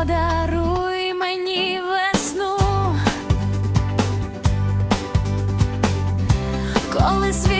подаруй мені весну, коли світ.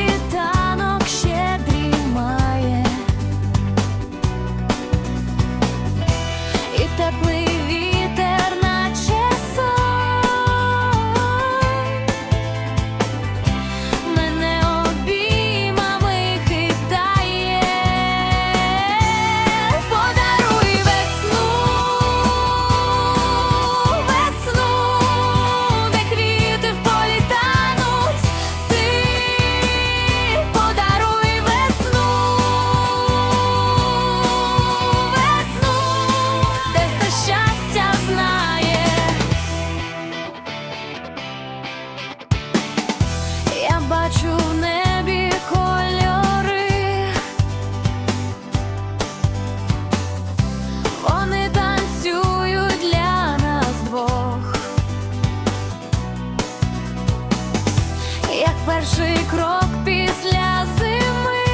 перший крок після зими,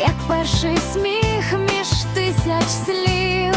як перший сміх між тисяч слів.